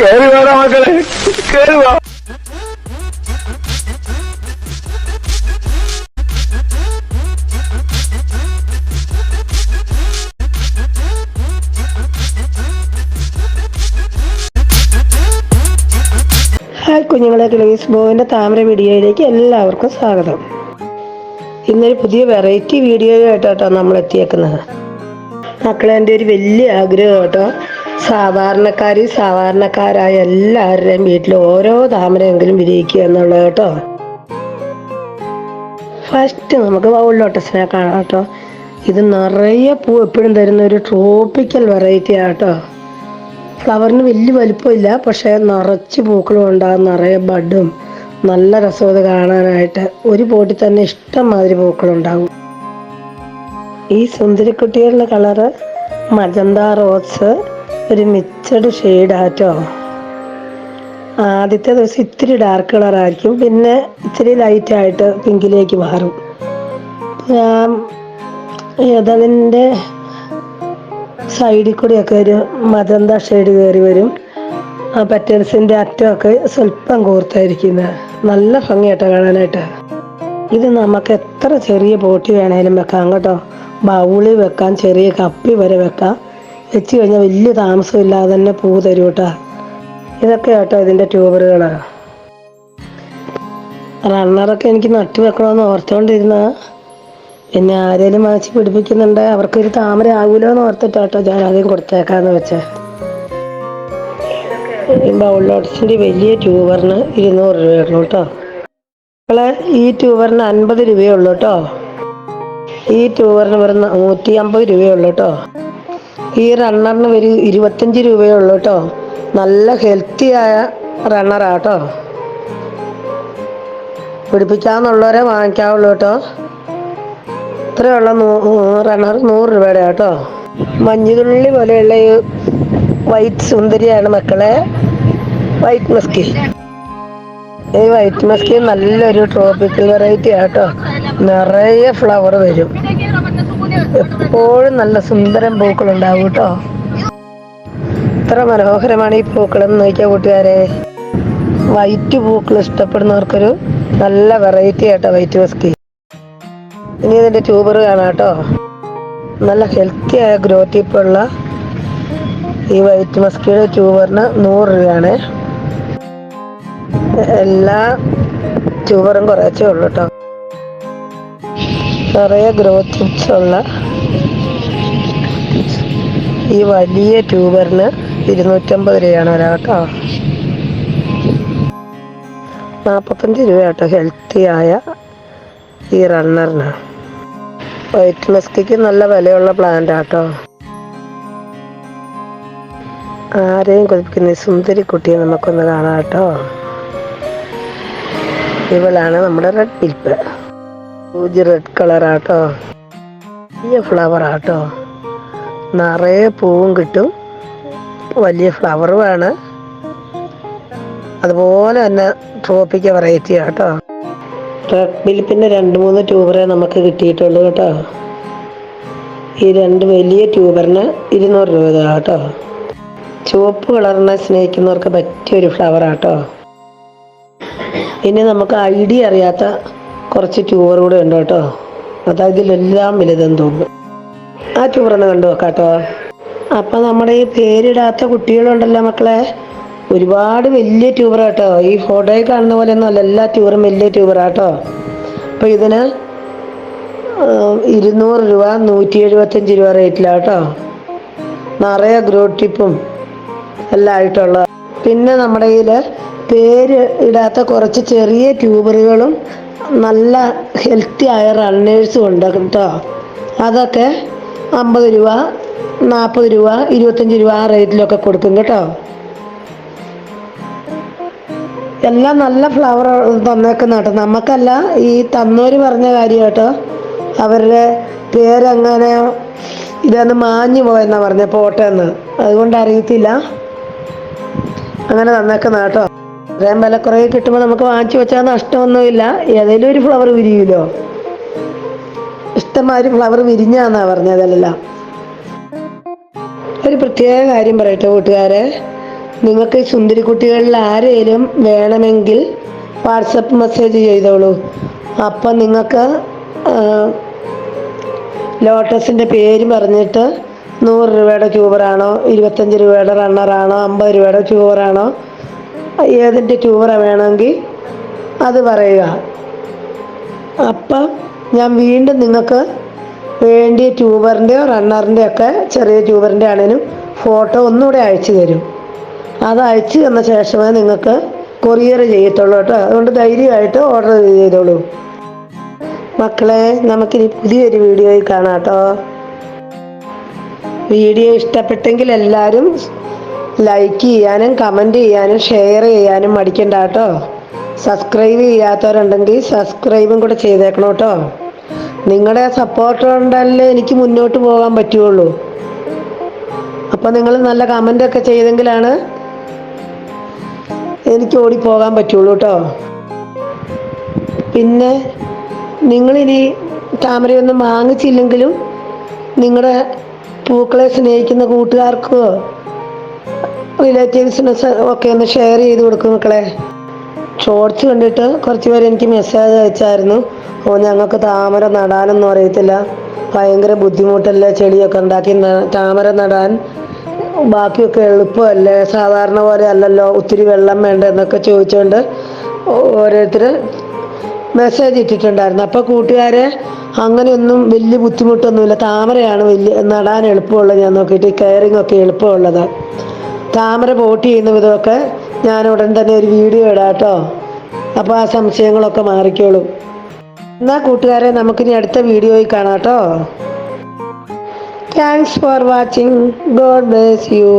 കേറി വാടാ മക്കളെ. കേറി വാ. ഹായ് കുഞ്ഞുങ്ങളെ ഗ്ലേസ് ബോവിന്റെ താമര വീഡിയോയിലേക്ക് എല്ലാവർക്കും സ്വാഗതം. ഇന്നൊരു പുതിയ വെറൈറ്റി വീഡിയോ ആയിട്ടോ നമ്മൾ എത്തിയേക്കുന്നത് മക്കളെ എന്റെ ഒരു വലിയ ആഗ്രഹം കേട്ടോ സാധാരണക്കാർ സാധാരണക്കാരായ എല്ലാവരുടെയും വീട്ടിൽ ഓരോ താമരയെങ്കിലും വിരിയിക്കുക എന്നുള്ളത് കേട്ടോ. ഫസ്റ്റ് നമുക്ക് ബൗൾ ലോട്ടസിനെ കാണാം കേട്ടോ. ഇത് നിറയെ പൂ എപ്പോഴും തരുന്ന ഒരു ട്രോപ്പിക്കൽ വെറൈറ്റി ആട്ടോ ഫ്ലവറിന് വലിയ വലിപ്പമില്ല പക്ഷേ നിറച്ച് പൂക്കളും ഉണ്ടാകും നിറയെ ബഡും. നല്ല രസം ഇത് കാണാനായിട്ട്. ഒരു പോട്ടിൽ തന്നെ ഇഷ്ടം മാതിരി പൂക്കളുണ്ടാകും ഈ സുന്ദരിക്കുട്ടികളുടെ കളറ് മജന്ത റോസ് ഒരു മിക്സഡ് ഷെയ്ഡാട്ടോ. ആദ്യത്തെ ദിവസം ഇത്തിരി ഡാർക്ക് കളർ കളറായിരിക്കും പിന്നെ ഇത്തിരി ലൈറ്റായിട്ട് പിങ്കിലേക്ക് മാറും. ഞാൻ ഏതതിന്റെ സൈഡിൽ കൂടിയൊക്കെ ഒരു മദന്ത ഷെയ്ഡ് കയറി വരും. ആ പെറ്റൽസിന്റെ അറ്റമൊക്കെ സ്വല്പം കൂർത്തായിരിക്കുന്നത് നല്ല ഭംഗിയായിട്ട് കാണാനായിട്ട്. ഇത് നമുക്ക് എത്ര ചെറിയ പോട്ടി വേണേലും വെക്കാം കേട്ടോ. ബൗളിൽ വെക്കാം ചെറിയ കപ്പി വരെ വെക്കാം. വെച്ച് കഴിഞ്ഞാൽ വലിയ താമസമില്ലാതെ തന്നെ പൂ തരും കേട്ടോ ഇതൊക്കെ കേട്ടോ ഇതിന്റെ ട്യൂബറുകളാണ് റണ്ണറൊക്കെ എനിക്ക് നട്ടു വെക്കണമെന്ന് ഓർത്തുകൊണ്ടിരുന്ന പിന്നെ ആരേലും വാങ്ങിച്ച് പിടിപ്പിക്കുന്നുണ്ട് അവർക്കൊരു താമര ആകൂലോ എന്ന് ഓർത്തിട്ടാട്ടോ ഞാൻ ആദ്യം കൊടുത്തേക്കാന്ന് വെച്ചേ. ഈ വലിയ ട്യൂബറിന് ഇരുന്നൂറ് രൂപയുള്ളൂ കേട്ടോ. മക്കളെ ഈ ട്യൂബറിന് അൻപത് രൂപയേ ഉള്ളൂ കേട്ടോ. ഈ ട്യൂബറിന് വെറും നൂറ്റി അമ്പത് രൂപയേ ഉള്ളൂ കേട്ടോ. ഈ റണ്ണറിന് ഒരു ഇരുപത്തഞ്ച് രൂപയേ ഉള്ളൂ കേട്ടോ. നല്ല ഹെൽത്തി ആയ റണ്ണറാട്ടോ പിടിപ്പിക്കാന്നുള്ളവരെ വാങ്ങിക്കാവുള്ളൂ കേട്ടോ. ഇത്രയുള്ള റണ്ണർ നൂറ് രൂപയുടെ കേട്ടോ. മഞ്ഞുതുള്ളി പോലെയുള്ള ഈ വൈറ്റ് സുന്ദരിയാണ് മക്കളെ. വൈറ്റ് മസ്കി ഈ വൈറ്റ് മസ്കി നല്ലൊരു ട്രോപ്പിക്കൽ വെറൈറ്റി ആട്ടോ നിറയെ ഫ്ലവർ വരും. എപ്പോഴും നല്ല സുന്ദരം പൂക്കൾ ഉണ്ടാവും കേട്ടോ എത്ര മനോഹരമാണ് ഈ പൂക്കളെന്ന് നോക്കിയാൽ കൂട്ടുകാരെ. വൈറ്റ് പൂക്കൾ ഇഷ്ടപ്പെടുന്നവർക്കൊരു നല്ല വെറൈറ്റി ആട്ടോ വൈറ്റ് വസ്തി ഇനി ഇതിന്റെ ട്യൂബർ കാണാം കേട്ടോ നല്ല ഹെൽത്തി ആയ ഗ്രോ ഉള്ള ഈ വൈറ്റ് മസ്കിയുടെ ട്യൂബറിന് നൂറ് രൂപയാണ്. എല്ലാ ട്യൂബറും കുറച്ചേ ഉള്ളൂ കേട്ടോ നിറയെ ഗ്രോത്ത് ടിപ്സ് ഉള്ള ഈ വലിയ ട്യൂബറിന് ഇരുന്നൂറ്റമ്പത് രൂപയാണ് വില കേട്ടോ. നാൽപ്പത്തഞ്ച് രൂപ കേട്ടോ ഹെൽത്തി ആയ ഈ റണ്ണറിന് വൈറ്റ് മെസ്കിക്ക് നല്ല വിലയുള്ള പ്ലാന്റ് ആട്ടോ. ആരെയും കൊതിപ്പിക്കുന്ന സുന്ദരി കുട്ടിയെ നമുക്കൊന്ന് കാണാം കേട്ടോ. ഇവളാണ് നമ്മുടെ റെഡ് പിൽപ്പ് സൂചി റെഡ് കളറാട്ടോ വലിയ ഫ്ലവർ ആട്ടോ. നിറയെ പൂവും കിട്ടും. വലിയ ഫ്ലവറുമാണ് അതുപോലെ തന്നെ ട്രോപ്പിക്ക വെറൈറ്റി ആട്ടോ. റെഡ് മിൽപ്പിന്റെ രണ്ട് മൂന്ന് ട്യൂബറേ നമുക്ക് കിട്ടിയിട്ടുള്ളൂ കേട്ടോ. ഈ രണ്ട് വലിയ ട്യൂബറിന് ഇരുന്നൂറ് രൂപ കേട്ടോ ചുവപ്പ് കളറിനെ സ്നേഹിക്കുന്നവർക്ക് പറ്റിയൊരു ഫ്ലവർ ആട്ടോ. ഇനി നമുക്ക് ഐഡിയ അറിയാത്ത കുറച്ച് ട്യൂബർ കൂടെ ഉണ്ട് കേട്ടോ. അതാ ഇതിലെല്ലാം വലുതെന്ന് തോന്നുന്നു. ആ ട്യൂബറൊന്ന് കണ്ടു നോക്കാട്ടോ അപ്പം നമ്മുടെ ഈ പേരിടാത്ത കുട്ടികളുണ്ടല്ലോ മക്കളെ. ഒരുപാട് വലിയ ട്യൂബർ കേട്ടോ ഈ ഫോട്ടോയിൽ കാണുന്ന പോലെ ഒന്നും അല്ല എല്ലാ ട്യൂബറും വലിയ ട്യൂബറാട്ടോ അപ്പോൾ ഇതിന് ഇരുന്നൂറ് രൂപ നൂറ്റി എഴുപത്തഞ്ച് രൂപ റേറ്റിലാട്ടോ നിറയെ ഗ്രോ ടിപ്പും എല്ലാം ആയിട്ടുള്ള പിന്നെ നമ്മുടെ കയ്യിൽ പേര് ഇടാത്ത കുറച്ച് ചെറിയ ട്യൂബറുകളും നല്ല ഹെൽത്തി ആയ റണ്ണേഴ്സും ഉണ്ട് കേട്ടോ അതൊക്കെ അമ്പത് രൂപ നാൽപ്പത് രൂപ ഇരുപത്തഞ്ച് രൂപ ആ റേറ്റിലൊക്കെ കൊടുക്കും കേട്ടോ. എല്ലാം നല്ല ഫ്ലവർ തന്നേക്കുന്ന കേട്ടോ. നമുക്കല്ല ഈ തന്നൂര് പറഞ്ഞ കാര്യം കേട്ടോ. അവരുടെ പേരങ്ങനെ ഇതൊന്ന് മാഞ്ഞു പോയെന്നാ പറഞ്ഞ പോട്ടെന്ന്. അതുകൊണ്ട് അറിയത്തില്ല. അങ്ങനെ തന്നേക്കുന്ന കേട്ടോ. ഇത്രയും വില കുറേ കിട്ടുമ്പോൾ നമുക്ക് വാങ്ങിച്ചു വെച്ചാൽ നഷ്ടമൊന്നുമില്ല. ഏതെങ്കിലും ഒരു ഫ്ലവർ വിരിയുമല്ലോ ഇഷ്ടമാതിരി ഫ്ലവർ വിരിഞ്ഞാന്നാ പറഞ്ഞതെല്ലാം ഒരു പ്രത്യേക കാര്യം പറയട്ടെ കൂട്ടുകാരെ. നിങ്ങൾക്ക് സുന്ദരി സുന്ദരിക്കുട്ടികളിൽ ആരെയും വേണമെങ്കിൽ വാട്സപ്പ് മെസ്സേജ് ചെയ്തോളൂ. അപ്പം നിങ്ങൾക്ക് ലോട്ടസിന്റെ പേര് പറഞ്ഞിട്ട് നൂറ് രൂപയുടെ ട്യൂബറാണോ ഇരുപത്തഞ്ച് രൂപയുടെ റണ്ണറാണോ അമ്പത് രൂപയുടെ ട്യൂബറാണോ ഏതിന്റെ ട്യൂമറ വേണമെങ്കിൽ അത് പറയുക. അപ്പം ഞാൻ വീണ്ടും നിങ്ങൾക്ക് വേണ്ടിയ ട്യൂബറിന്റെയോ റണ്ണറിന്റെയോ ഒക്കെ ചെറിയ ട്യൂബറിന്റെ ആണേലും ഫോട്ടോ ഒന്നുകൂടെ അയച്ചു തരും. അത് അയച്ചു തന്ന ശേഷമേ നിങ്ങൾക്ക് കൊറിയർ ചെയ്യത്തുള്ളൂ കേട്ടോ. അതുകൊണ്ട് ധൈര്യമായിട്ട് ഓർഡർ ചെയ്തോളൂ. മക്കളെ നമുക്കിനി പുതിയൊരു വീഡിയോയിൽ കാണാം കേട്ടോ. വീഡിയോ ഇഷ്ടപ്പെട്ടെങ്കിൽ എല്ലാവരും ലൈക്ക് ചെയ്യാനും കമന്റ് ചെയ്യാനും ഷെയർ ചെയ്യാനും മടിക്കണ്ട കേട്ടോ. സബ്സ്ക്രൈബ് ചെയ്യാത്തവരുണ്ടെങ്കിൽ സബ്സ്ക്രൈബും കൂടെ ചെയ്തേക്കണം കേട്ടോ. നിങ്ങളുടെ സപ്പോർട്ട് ഉണ്ടല്ലേ എനിക്ക് മുന്നോട്ട് പോകാൻ പറ്റുള്ളൂ. അപ്പോൾ നിങ്ങൾ നല്ല കമന്റ് ഒക്കെ ചെയ്തെങ്കിലാണ് എനിക്ക് ഓടിപ്പോകാൻ പറ്റുള്ളൂ കേട്ടോ. പിന്നെ നിങ്ങളിനി താമരയൊന്നും വാങ്ങിച്ചില്ലെങ്കിലും നിങ്ങളുടെ പൂക്കളെ സ്നേഹിക്കുന്ന കൂട്ടുകാർക്കോ റിലേറ്റീവ്സിന് ഒക്കെ ഒന്ന് ഷെയർ ചെയ്ത് കൊടുക്കും മക്കളെ. ഷോർട്സ് കണ്ടിട്ട് കുറച്ച് പേര് എനിക്ക് മെസ്സേജ് അയച്ചായിരുന്നു. ഓ ഞങ്ങൾക്ക് താമര നടാനൊന്നും അറിയത്തില്ല. ഭയങ്കര ബുദ്ധിമുട്ടല്ലേ ചെടിയൊക്കെ ഉണ്ടാക്കി താമര നടാൻ? ബാക്കിയൊക്കെ എളുപ്പമല്ലേ? സാധാരണ പോലെ അല്ലല്ലോ ഒത്തിരി വെള്ളം വേണ്ട എന്നൊക്കെ ചോദിച്ചുകൊണ്ട് ഓരോരുത്തർ മെസ്സേജ് ഇട്ടിട്ടുണ്ടായിരുന്നു. അപ്പോൾ കൂട്ടുകാരെ അങ്ങനെയൊന്നും വലിയ ബുദ്ധിമുട്ടൊന്നുമില്ല. താമരയാണ് വലിയ നടാൻ എളുപ്പമുള്ളത്. ഞാൻ നോക്കിയിട്ട് കെയറിങ് ഒക്കെ എളുപ്പമുള്ളത്. താമര പോട്ട് ചെയ്യുന്ന വിധമൊക്കെ ഞാൻ ഉടൻ തന്നെ ഒരു വീഡിയോ ഇടാം കേട്ടോ. അപ്പോൾ ആ സംശയങ്ങളൊക്കെ മാറിക്കോളും. എന്നാൽ കൂട്ടുകാരെ നമുക്കിനി അടുത്ത വീഡിയോയിൽ കാണാം കേട്ടോ. Thanks for watching God bless you